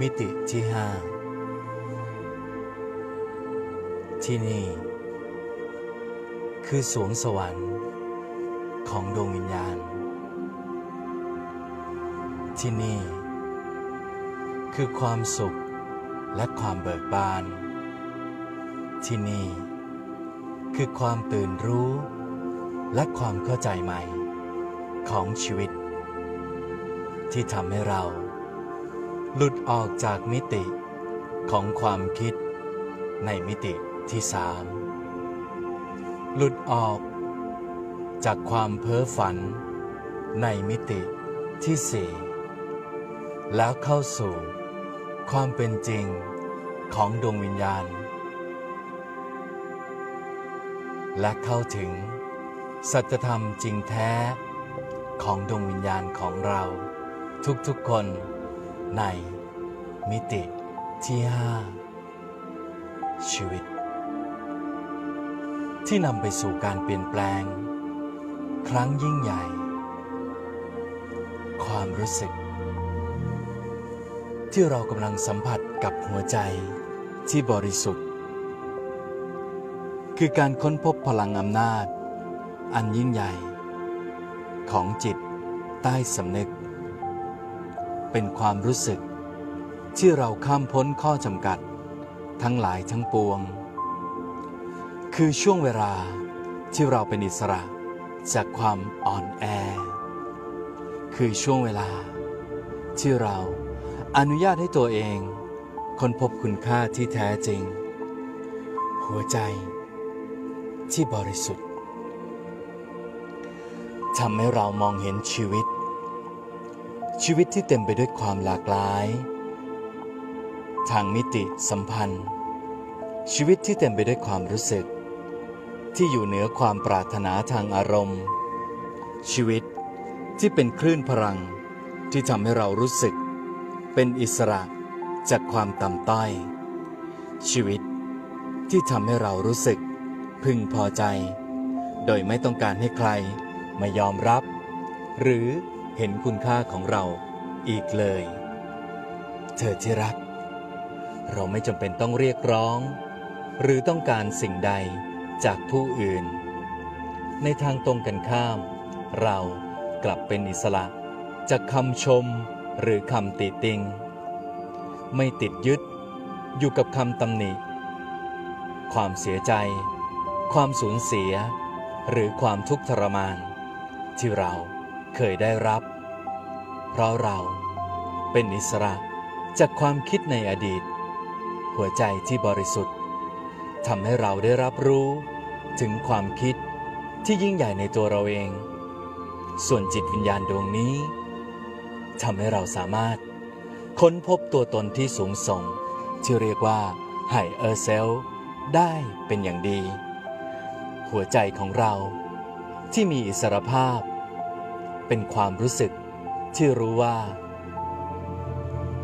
มิติที่ห้าที่นี่ คือสวงสวรรค์ของดวงวิญญาณ ที่นี่ คือความสุขและความเบิกบาน ที่นี่ คือความตื่นรู้และความเข้าใจใหม่ของชีวิต ที่ทำให้เรา หลุดออกจากมิติของความคิดในมิติที่สามหลุดออกจากความเพ้อฝันในมิติที่สี่แล้วเข้าสู่ความเป็นจริงของดวงวิญญาณ และเข้าถึงสัจธรรมจริงแท้ของดวงวิญญาณของเราทุกๆคน ในมิติที่ห้าชีวิต ที่นำไปสู่การเปลี่ยนแปลง ครั้งยิ่งใหญ่ ความรู้สึก ที่เรากำลังสัมผัสกับหัวใจที่บริสุทธิ์ คือการค้นพบพลังอำนาจ อันยิ่งใหญ่ ของจิตใต้สำนึก เป็นความรู้สึก ที่เราข้ามพ้นข้อจำกัด ทั้งหลายทั้งปวง คือช่วงเวลาที่เราเป็นอิสระจากความอ่อนแอ คือช่วงเวลา ที่เราอนุญาตให้ตัวเองค้นพบคุณค่าที่แท้จริง หัวใจที่บริสุทธิ์ทำให้เรามองเห็นชีวิต ชีวิตที่เต็มไปด้วยความหลากหลาย ทางมิติสัมพันธ์ ชีวิตที่เต็มไปด้วยความรู้สึก ที่อยู่เหนือความปรารถนาทางอารมณ์ ชีวิตที่เป็นคลื่นพลังที่ทำให้เรารู้สึก เป็นอิสระจากความต่ำต้อย ชีวิตที่ทำให้เรารู้สึกพึงพอใจ โดยไม่ต้องการให้ใครมายอมรับ หรือ เห็นคุณค่าของเราอีกเลย เธอที่รัก เราไม่จำเป็นต้องเรียกร้อง หรือต้องการสิ่งใดจากผู้อื่น ในทางตรงกันข้าม เรากลับเป็นอิสระจากคำชมหรือคำติติง ไม่ติดยึดอยู่กับคำตำหนิ ความเสียใจ ความสูญเสีย หรือความทุกข์ทรมาน ที่เรา เคยได้รับ เพราะเราเป็นอิสระจากความคิดในอดีต หัวใจที่บริสุทธิ์ทำให้เราได้รับรู้ถึงความคิดที่ยิ่งใหญ่ในตัวเราเอง ส่วนจิตวิญญาณดวงนี้ทำให้เราสามารถค้นพบตัวตนที่สูงส่ง ที่เรียกว่าไฮเออร์เซลได้เป็นอย่างดี หัวใจของเราที่มีอิสรภาพ เป็นความรู้สึกที่รู้ว่า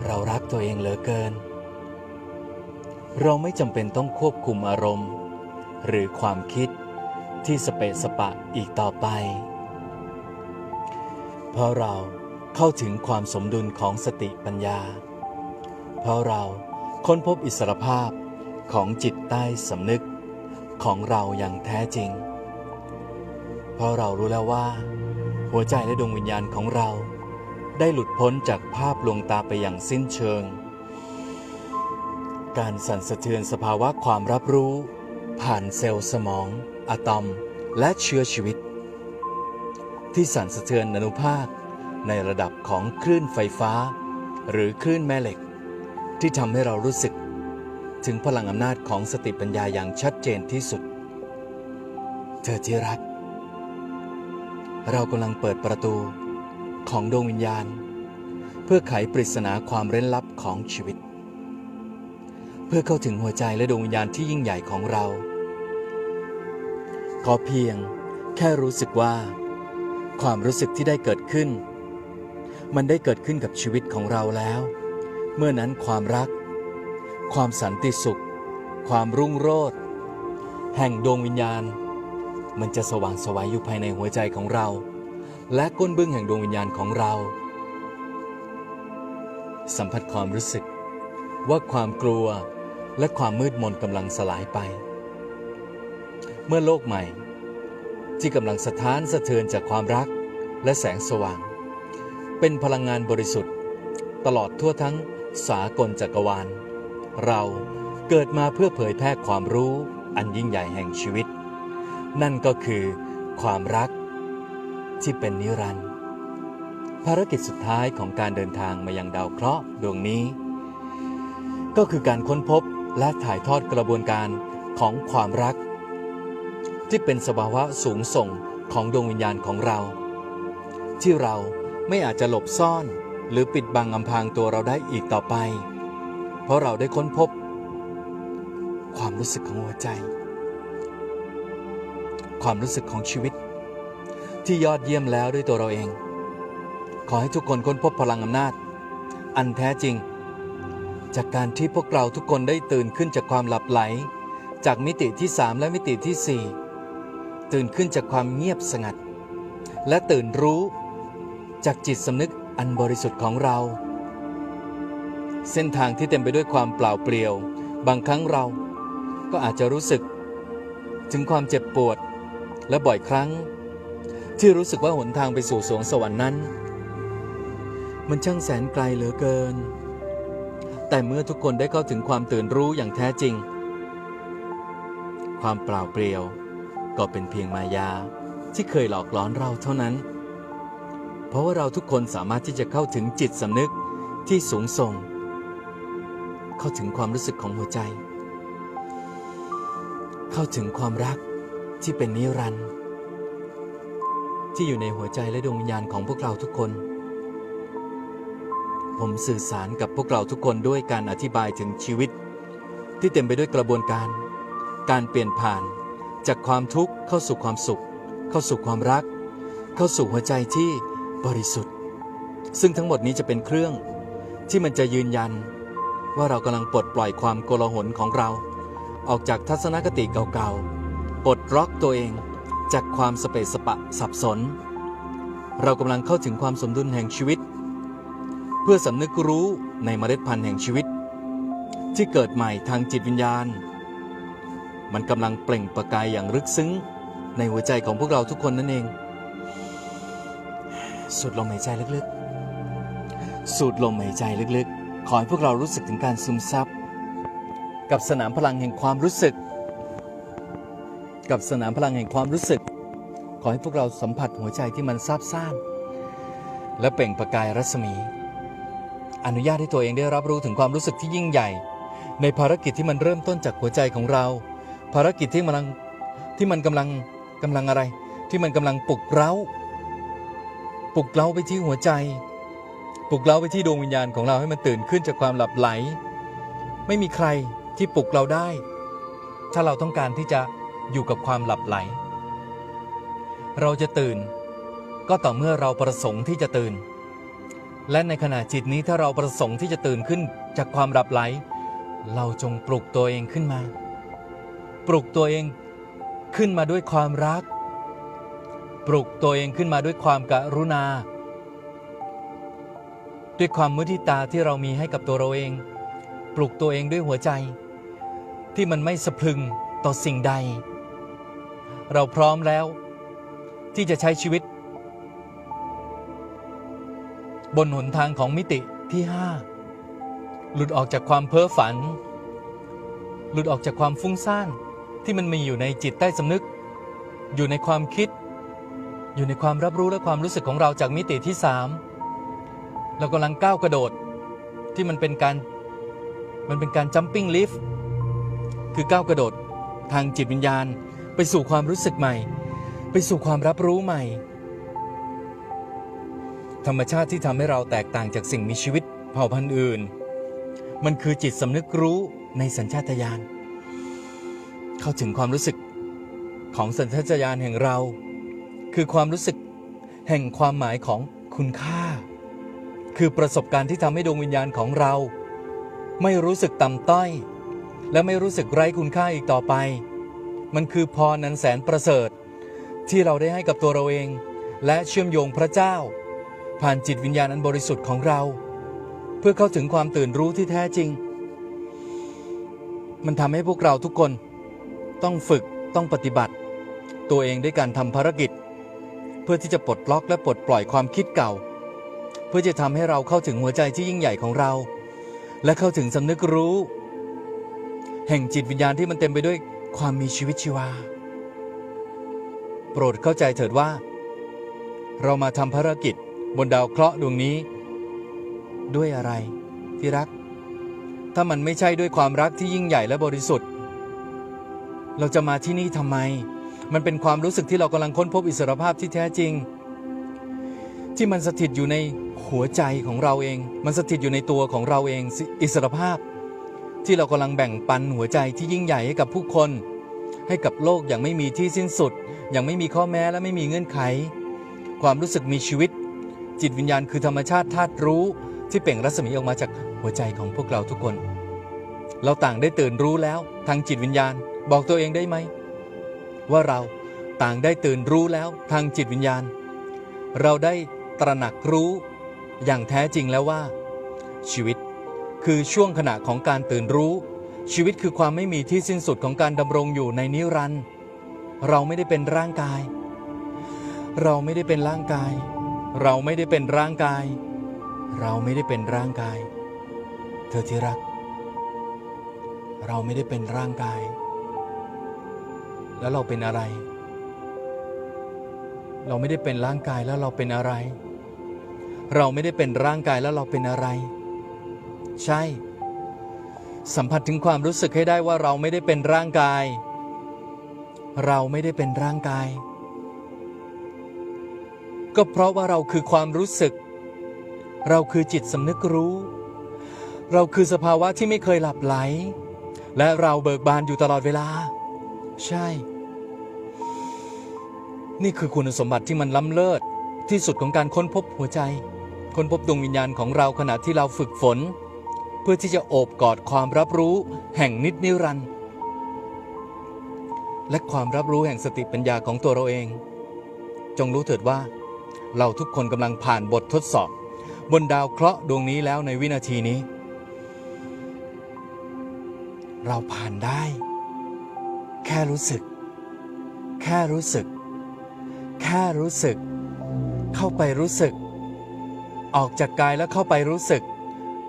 เรารักตัวเองเหลือเกิน เราไม่จำเป็นต้องควบคุมอารมณ์ หรือความคิดที่สเปะสปะอีกต่อไป เพราะเราเข้าถึงความสมดุลของสติปัญญา เพราะเราค้นพบอิสรภาพของจิตใต้สำนึกของเราอย่างแท้จริง เพราะเรารู้แล้วว่า หัวใจและดวงวิญญาณของเรา ได้หลุดพ้นจากภาพลวงตาไปอย่างสิ้นเชิง การสั่นสะเทือนสภาวะความรับรู้ ผ่านเซลล์สมองอะตอม และเชื้อชีวิต ที่สั่นสะเทือนอนุภาค ในระดับของคลื่นไฟฟ้า หรือคลื่นแม่เหล็ก ที่ทำให้เรารู้สึก ถึงพลังอำนาจของสติปัญญาอย่างชัดเจนที่สุด เธอที่รัก เรากำลังเปิดประตูของดวงวิญญาณ เพื่อไขปริศนาความเร้นลับของชีวิต เพื่อเข้าถึงหัวใจและดวงวิญญาณที่ยิ่งใหญ่ของเรา ขอเพียงแค่รู้สึกว่า ความรู้สึกที่ได้เกิดขึ้น มันได้เกิดขึ้นกับชีวิตของเราแล้ว เมื่อนั้นความรัก ความสันติสุข ความรุ่งโรจน์แห่งดวงวิญญาณ มันจะสว่างสวัยอยู่ภายในหัวใจของเรา และก้นบึ้งแห่งดวงวิญญาณของเรา สัมผัสความรู้สึก ว่าความกลัวและความมืดมนกำลังสลายไป เมื่อโลกใหม่ ที่กำลังสะท้านสะเทือนจากความรักและแสงสว่าง เป็นพลังงานบริสุทธิ์ ตลอดทั่วทั้งสากลจักรวาล เราเกิดมาเพื่อเผยแพร่ความรู้อันยิ่งใหญ่แห่งชีวิต นั่นก็คือความรักที่เป็นนิรันดร์ภารกิจสุดท้ายของการเดินทางมายังดาวเคราะห์ดวงนี้ ก็คือการค้นพบและถ่ายทอดกระบวนการของความรัก ที่เป็นสภาวะสูงส่งของดวงวิญญาณของเรา ที่เราไม่อาจจะหลบซ่อนหรือปิดบังอำพรางตัวเราได้อีกต่อไป เพราะเราได้ค้นพบ ความรู้สึกของหัวใจ ความรู้สึกของชีวิต ที่ยอดเยี่ยมแล้วด้วยตัวเราเอง ขอให้ทุกคนค้นพบพลังอำนาจ อันแท้จริง จากการที่พวกเราทุกคนได้ตื่นขึ้นจากความหลับไหล จากมิติที่ 3 และมิติที่ 4 ตื่นขึ้นจากความเงียบสงัด และตื่นรู้จากจิตสำนึกอันบริสุทธิ์ของเรา เส้นทางที่เต็มไปด้วยความเปล่าเปลี่ยว บางครั้งเราก็อาจจะรู้สึก ถึงความเจ็บปวด และบ่อยครั้ง ที่รู้สึกว่าหนทางไปสู่สวงสวรรค์นั้น มันช่างแสนไกลเหลือเกิน แต่เมื่อทุกคนได้เข้าถึงความตื่นรู้อย่างแท้จริง ความเปล่าเปลี่ยว ก็เป็นเพียงมายาที่เคยหลอกหลอนเราเท่านั้น เพราะว่าเราทุกคนสามารถที่จะเข้าถึงจิตสำนึกที่สูงส่ง เข้าถึงความรู้สึกของหัวใจ เข้าถึงความรัก ที่เป็นนิรันดร์ที่อยู่ในหัวใจและดวงวิญญาณของพวกเราทุกคน ผมสื่อสารกับพวกเราทุกคนด้วยการอธิบายถึงชีวิต ที่เต็มไปด้วยกระบวนการ การเปลี่ยนผ่าน จากความทุกข์เข้าสู่ความสุข เข้าสู่ความรัก เข้าสู่หัวใจที่บริสุทธิ์ ซึ่งทั้งหมดนี้จะเป็นเครื่องที่มันจะยืนยัน ว่าเรากำลังปลดปล่อยความโกลาหลของเรา ออกจากทัศนคติเก่าๆ ปลดล็อกตัวเองจากความสเปสปะสับสน เรากำลังเข้าถึงความสมดุลแห่งชีวิต เพื่อสำนึกรู้ในเมล็ดพันธุ์แห่งชีวิต ที่เกิดใหม่ทางจิตวิญญาณ มันกำลังเปล่งประกายอย่างลึกซึ้ง ในหัวใจของพวกเราทุกคนนั่นเอง สูดลมหายใจลึกๆ สูดลมหายใจลึกๆ ขอให้พวกเรารู้สึกถึงการซึมซับ กับสนามพลังแห่งความรู้สึก กับสนามพลังแห่งความรู้สึก ขอให้พวกเราสัมผัสหัวใจที่มันซาบซ่าน และเปล่งประกายรัศมี อนุญาตให้ตัวเองได้รับรู้ถึงความรู้สึกที่ยิ่งใหญ่ ในภารกิจที่มันเริ่มต้นจากหัวใจของเรา ภารกิจที่มันกำลังที่มันกำลังกำลังอะไร ที่มันกำลังปลุกเร้า ปลุกเร้าไปที่หัวใจ ปลุกเร้าไปที่ดวงวิญญาณของเราให้มันตื่นขึ้นจากความหลับไหล ไม่มีใครที่ปลุกเราได้ ถ้าเราต้องการที่จะ อยู่กับความหลับไหล เราจะตื่น ก็ต่อเมื่อเราประสงค์ที่จะตื่น และในขณะจิตนี้ถ้าเราประสงค์ที่จะตื่นขึ้นจากความหลับไหล เราจงปลุกตัวเองขึ้นมา ปลุกตัวเองขึ้นมาด้วยความรัก ปลุกตัวเองขึ้นมาด้วยความกรุณา ด้วยความมุทิตาที่เรามีให้กับตัวเราเอง ปลุกตัวเองด้วยหัวใจ ที่มันไม่สะพรึงต่อสิ่งใด เราพร้อมแล้ว ที่จะใช้ชีวิต บนหนทางของมิติที่ห้าหลุดออกจากความเพ้อฝัน หลุดออกจากความฟุ้งซ่านที่มันมีอยู่ในจิตใต้สำนึก อยู่ในความคิด อยู่ในความรับรู้และความรู้สึกของเราจากมิติที่สามเรากำลังก้าวกระโดดที่มันเป็นการมันเป็นการจัมปิ้งลิฟต์คือก้าวกระโดดทางจิตวิญญาณ ไปสู่ความรู้สึกใหม่ ไปสู่ความรับรู้ใหม่ ธรรมชาติที่ทำให้เราแตกต่างจากสิ่งมีชีวิตเผ่าพันธุ์อื่น มันคือจิตสำนึกรู้ในสัญชาตญาณเข้าถึงความรู้สึกของสัญชาตญาณแห่งเรา คือความรู้สึกแห่งความหมายของคุณค่า คือประสบการณ์ที่ทำให้ดวงวิญญาณของเรา ไม่รู้สึกต่ำต้อย และไม่รู้สึกไร้คุณค่าอีกต่อไป มันคือพรนันแสนประเสริฐ ที่เราได้ให้กับตัวเราเอง และเชื่อมโยงพระเจ้า ผ่านจิตวิญญาณอันบริสุทธิ์ของเรา เพื่อเข้าถึงความตื่นรู้ที่แท้จริง มันทำให้พวกเราทุกคนต้องฝึกต้องปฏิบัติ ตัวเองด้วยการทำภารกิจ เพื่อที่จะปลดล็อกและปลดปล่อยความคิดเก่า เพื่อจะทำให้เราเข้าถึงหัวใจที่ยิ่งใหญ่ของเรา และเข้าถึงสำนึกรู้ แห่งจิตวิญญาณที่มันเต็มไปด้วย ความมีชีวิตชีวา โปรดเข้าใจเถิดว่า เรามาทำภารกิจบนดาวเคราะห์ดวงนี้ ด้วยอะไรที่รัก ถ้ามันไม่ใช่ด้วยความรักที่ยิ่งใหญ่และบริสุทธิ์ เราจะมาที่นี่ทำไม มันเป็นความรู้สึกที่เรากำลังค้นพบอิสรภาพที่แท้จริง ที่มันสถิตอยู่ในหัวใจของเราเอง มันสถิตอยู่ในตัวของเราเองอิสรภาพ ที่เรากำลังแบ่งปันหัวใจที่ยิ่งใหญ่ให้กับผู้คน ให้กับโลกอย่างไม่มีที่สิ้นสุด อย่างไม่มีข้อแม้และไม่มีเงื่อนไข ความรู้สึกมีชีวิต จิตวิญญาณคือธรรมชาติธาตุรู้ ที่เปล่งรัศมีออกมาจากหัวใจของพวกเราทุกคน เราต่างได้ตื่นรู้แล้วทางจิตวิญญาณบอกตัวเองได้ไหม ว่าเราต่างได้ตื่นรู้แล้วทางจิตวิญญาณ เราได้ตระหนักรู้อย่างแท้จริงแล้วว่า ชีวิต คือช่วงขณะของการตื่นรู้ ชีวิตคือความไม่มีที่สิ้นสุดของการดำรงอยู่ในนิรันดร์เราไม่ได้เป็นร่างกาย เราไม่ได้เป็นร่างกาย เราไม่ได้เป็นร่างกาย เราไม่ได้เป็นร่างกาย เธอที่รัก เราไม่ได้เป็นร่างกาย แล้วเราเป็นอะไร เราไม่ได้เป็นร่างกายแล้วเราเป็นอะไร เราไม่ได้เป็นร่างกายแล้วเราเป็นอะไร ใช่ สัมผัสถึงความรู้สึกให้ได้ว่าเราไม่ได้เป็นร่างกาย เราไม่ได้เป็นร่างกาย ก็เพราะว่าเราคือความรู้สึก เราคือจิตสำนึกรู้ เราคือสภาวะที่ไม่เคยหลับไหล และเราเบิกบานอยู่ตลอดเวลา ใช่ นี่คือคุณสมบัติที่มันล้ำเลิศที่สุดของการค้นพบหัวใจ ค้นพบดวงวิญญาณของเราขณะที่เราฝึกฝน เพื่อที่จะโอบกอดความรับรู้แห่งนิจนิรันด์และความรับรู้แห่งสติปัญญาของตัวเราเอง จงรู้เถิดว่า เราทุกคนกำลังผ่านบททดสอบ บนดาวเคราะห์ดวงนี้แล้วในวินาทีนี้ เราผ่านได้ แค่รู้สึก แค่รู้สึก แค่รู้สึก เข้าไปรู้สึก ออกจากกายแล้วเข้าไปรู้สึก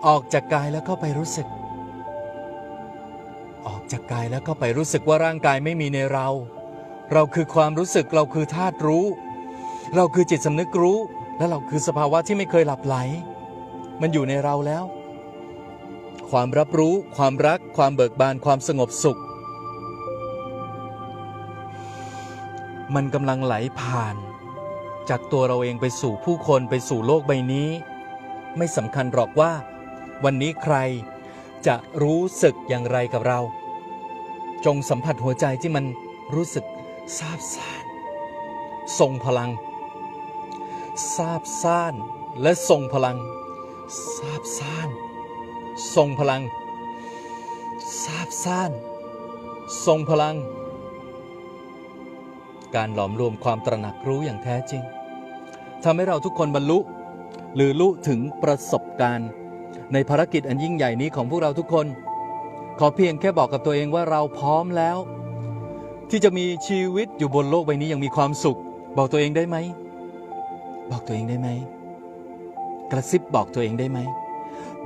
ออกจากกายแล้วเข้าไปรู้สึก ออกจากกายแล้วเข้าไปรู้สึกว่าร่างกายไม่มีในเรา เราคือความรู้สึกเราคือธาตุรู้ เราคือจิตสำนึกรู้ และเราคือสภาวะที่ไม่เคยหลับไหล มันอยู่ในเราแล้ว ความรับรู้ ความรัก ความเบิกบานความสงบสุข มันกำลังไหลผ่าน จากตัวเราเองไปสู่ผู้คนไปสู่โลกใบนี้ ไม่สำคัญหรอกว่า วันนี้ใครจะรู้สึกอย่างไรกับเรา จงสัมผัสหัวใจที่มันรู้สึกซาบซ่านทรงพลังซาบซ่านและทรงพลังซาบซ่านทรงพลังซาบซ่านทรงพลัง การหลอมรวมความตระหนักรู้อย่างแท้จริงทำให้เราทุกคนบรรลุ หรือรู้ถึงประสบการณ์ ในภารกิจอันยิ่งใหญ่นี้ของพวกเราทุกคน ขอเพียงแค่บอกกับตัวเองว่าเราพร้อมแล้ว ที่จะมีชีวิตอยู่บนโลกใบนี้อย่างมีความสุข บอกตัวเองได้ไหม บอกตัวเองได้ไหม กระซิบบอกตัวเองได้ไหม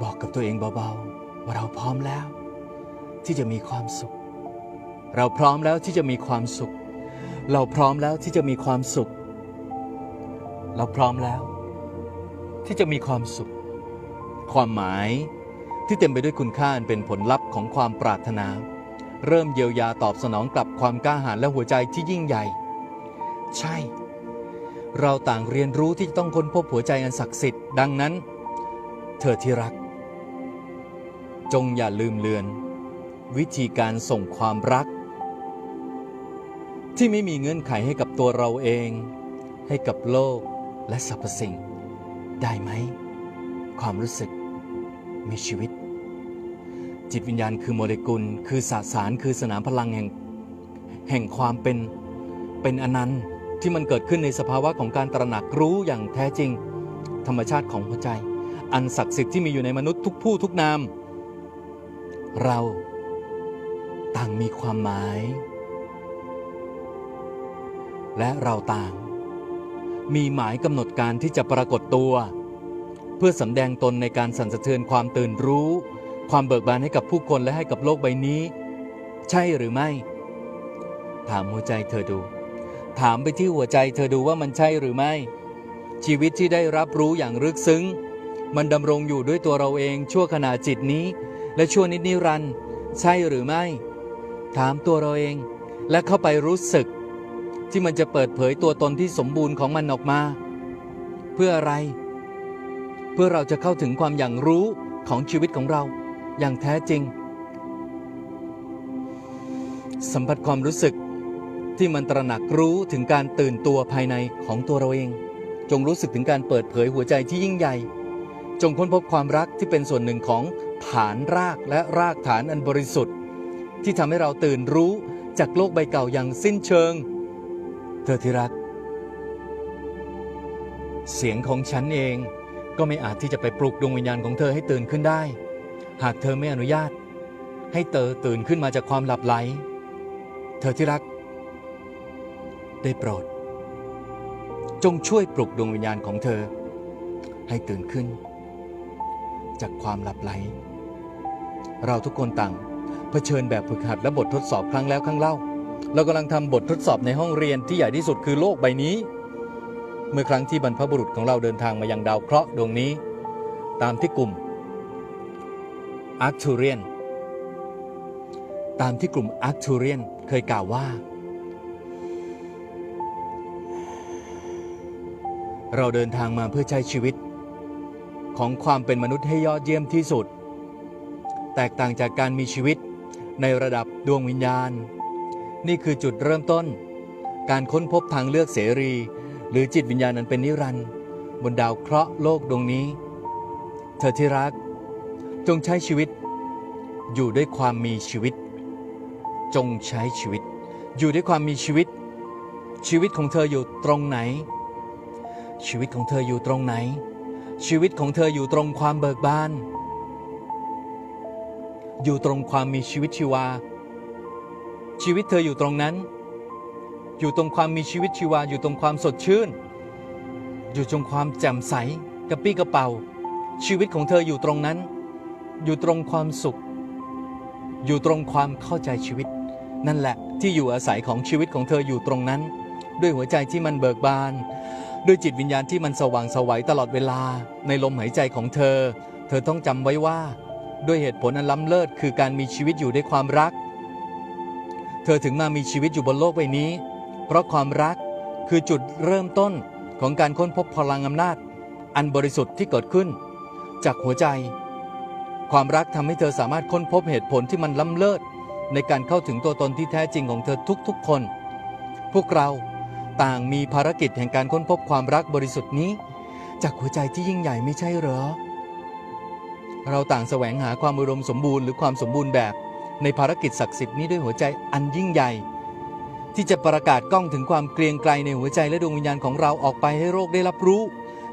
บอกกับตัวเองเบาๆว่าเราพร้อมแล้ว ที่จะมีความสุข เราพร้อมแล้วที่จะมีความสุข เราพร้อมแล้วที่จะมีความสุข เราพร้อมแล้ว ที่จะมีความสุข ความหมายที่เต็มไปด้วยคุณค่าเป็นผลลัพธ์ของความปรารถนา เริ่มเยียวยาตอบสนองกลับความกล้าหาญและหัวใจที่ยิ่งใหญ่ ใช่ เราต่างเรียนรู้ที่จะต้องค้นพบหัวใจอันศักดิ์สิทธิ์ดังนั้น เธอที่รัก จงอย่าลืมเลือน วิธีการส่งความรัก ที่ไม่มีเงื่อนไขให้กับตัวเราเอง ให้กับโลกและสรรพสิ่ง ได้ไหม ความรู้สึก มีชีวิต จิตวิญญาณคือโมเลกุล คือสสารคือสนามพลังแห่งแห่งความเป็นเป็นอนันต์ที่มันเกิดขึ้นในสภาวะของการตระหนักรู้อย่างแท้จริง ธรรมชาติของหัวใจ อันศักดิ์สิทธิ์ที่มีอยู่ในมนุษย์ทุกผู้ทุกนาม เราต่างมีความหมาย และเราต่าง มีหมายกำหนดการที่จะปรากฏตัว เพื่อสำแดงตนในการสั่นสะเทือนความตื่นรู้ ความเบิกบานให้กับผู้คนและให้กับโลกใบนี้ ใช่หรือไม่ ถามหัวใจเธอดู ถามไปที่หัวใจเธอดูว่ามันใช่หรือไม่ ชีวิตที่ได้รับรู้อย่างลึกซึ้ง มันดำรงอยู่ด้วยตัวเราเองชั่วขณะจิตนี้ และชั่วนิดนิรันดร์ใช่หรือไม่ ถามตัวเราเองและเข้าไปรู้สึก ที่มันจะเปิดเผยตัวตนที่สมบูรณ์ของมันออกมา เพื่ออะไร พื่อเราจะเข้าถึงความอย่างรู้ของชีวิตของเราอย่างแท้จริง สัมผัสความรู้สึกที่มันตระหนักรู้ถึงการตื่นตัวภายในของตัวเราเอง จงรู้สึกถึงการเปิดเผยหัวใจที่ยิ่งใหญ่ จงค้นพบความรักที่เป็นส่วนหนึ่งของฐานรากและรากฐานอันบริสุทธิ์ ที่ทำให้เราตื่นรู้จากโลกใบเก่าอย่างสิ้นเชิง เธอที่รัก เสียงของฉันเอง ก็ไม่อาจที่จะไปปลุกดวงวิญญาณของเธอให้ตื่นขึ้นได้ หากเธอไม่อนุญาต ให้เธอตื่นขึ้นมาจากความหลับไหล เธอที่รัก ได้โปรด จงช่วยปลุกดวงวิญญาณของเธอ ให้ตื่นขึ้น จากความหลับไหล เราทุกคนต่างเผชิญแบบฝึกหัดและบททดสอบครั้งแล้วครั้งเล่า เรากำลังทำบททดสอบในห้องเรียนที่ใหญ่ที่สุดคือโลกใบนี้ เมื่อครั้งที่บรรพบุรุษของเราเดินทางมายังดาวเคราะห์ดวงนี้ ตามที่กลุ่มอาร์ทูเรียนตามที่กลุ่มอาร์ทูเรียนเคยกล่าวว่า เราเดินทางมาเพื่อใช้ชีวิต ของความเป็นมนุษย์ให้ยอดเยี่ยมที่สุด แตกต่างจากการมีชีวิตในระดับดวงวิญญาณ นี่คือจุดเริ่มต้น การค้นพบทางเลือกเสรี หรือจิตวิญญาณนั้นเป็นนิรันดร์บนดาวเคราะห์โลกดวงนี้ เธอที่รัก จงใช้ชีวิต อยู่ด้วยความมีชีวิต จงใช้ชีวิต อยู่ด้วยความมีชีวิต ชีวิตของเธออยู่ตรงไหน ชีวิตของเธออยู่ตรงไหน ชีวิตของเธออยู่ตรงความเบิกบาน อยู่ตรงความมีชีวิตชีวา ชีวิตเธออยู่ตรงนั้น อยู่ตรงความมีชีวิตชีวา อยู่ตรงความสดชื่น อยู่ตรงความแจ่มใสกระปี้กระเป๋า ชีวิตของเธออยู่ตรงนั้น อยู่ตรงความสุข อยู่ตรงความเข้าใจชีวิต นั่นแหละที่อยู่อาศัยของชีวิตของเธออยู่ตรงนั้น ด้วยหัวใจที่มันเบิกบาน ด้วยจิตวิญญาณที่มันสว่างสวัยตลอดเวลา ในลมหายใจของเธอ เธอต้องจำไว้ว่า ด้วยเหตุผลอันล้ำเลิศคือการมีชีวิตอยู่ด้วยความรัก เธอถึงมามีชีวิตอยู่บนโลกใบนี้ เพราะความรักคือจุดเริ่มต้นของการค้นพบพลังอำนาจ อันบริสุทธิ์ที่เกิดขึ้น จากหัวใจ ความรักทำให้เธอสามารถค้นพบเหตุผลที่มันล้ำเลิศในการเข้าถึงตัวตนที่แท้จริงของเธอทุกๆคน พวกเราต่างมีภารกิจแห่งการค้นพบความรักบริสุทธิ์นี้ จากหัวใจที่ยิ่งใหญ่ไม่ใช่เหรอ เราต่างแสวงหาความอุดมสมบูรณ์หรือความสมบูรณ์แบบ ในภารกิจศักดิ์สิทธิ์นี้ด้วยหัวใจอันยิ่งใหญ่ ที่จะประกาศกล้องถึงความเกรียงไกรในหัวใจและดวงวิญญาณของเราออกไปให้โลกได้รับรู้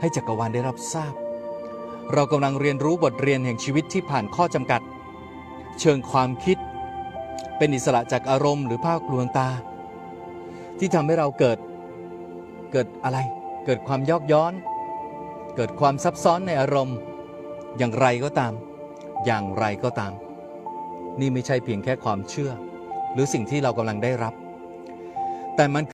ให้จักรวาลได้รับทราบ เรากำลังเรียนรู้บทเรียนแห่งชีวิตที่ผ่านข้อจำกัด เชิงความคิด เป็นอิสระจากอารมณ์หรือภาคลวงตา ที่ทำให้เราเกิดเกิดอะไร เกิดความยอกย้อน เกิดความซับซ้อนในอารมณ์ อย่างไรก็ตาม อย่างไรก็ตาม นี่ไม่ใช่เพียงแค่ความเชื่อ หรือสิ่งที่เรากำลังได้รับ แต่มัน